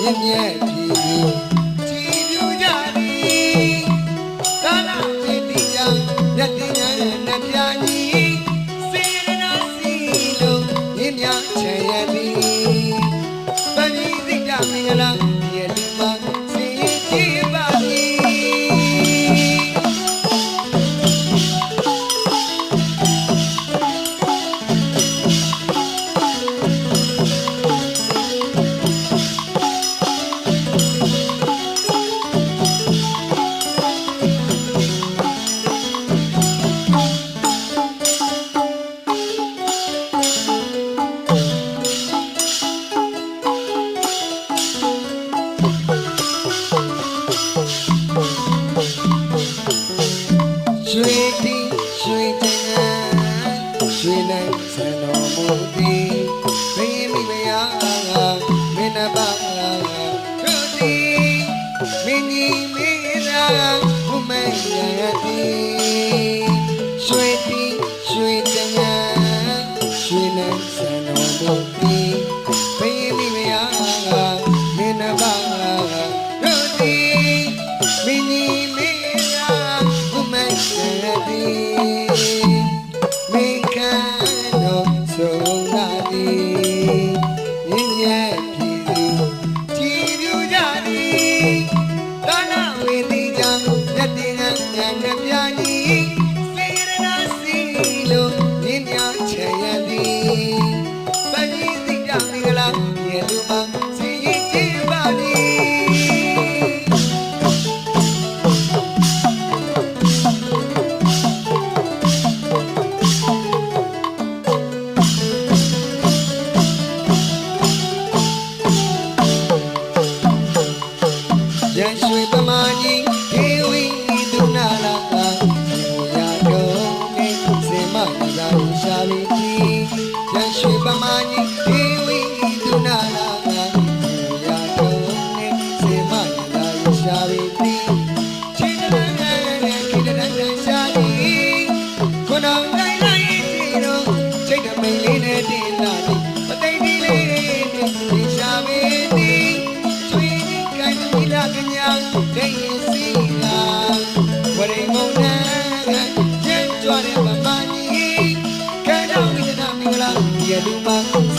မြင့်မြတ်ပြည်ကြည်ပြူကြသည်သာနာจิตဉာဏ်မြတ်ဉာဏ်နဲ့ပြာကြီးစေရနာစီလုံးမြင့်မြတ်ချေရသည်ပဏိတိတမင်္ဂလာ ရှင်နိုင်ဆန်တော်မူသည်ဘိမိမယာငါမင်းနပါငါတို့သည်မင်းကြီးမင်းသား တီကြံရက်တင်ငန်းငန်းပြာကြီး Papa.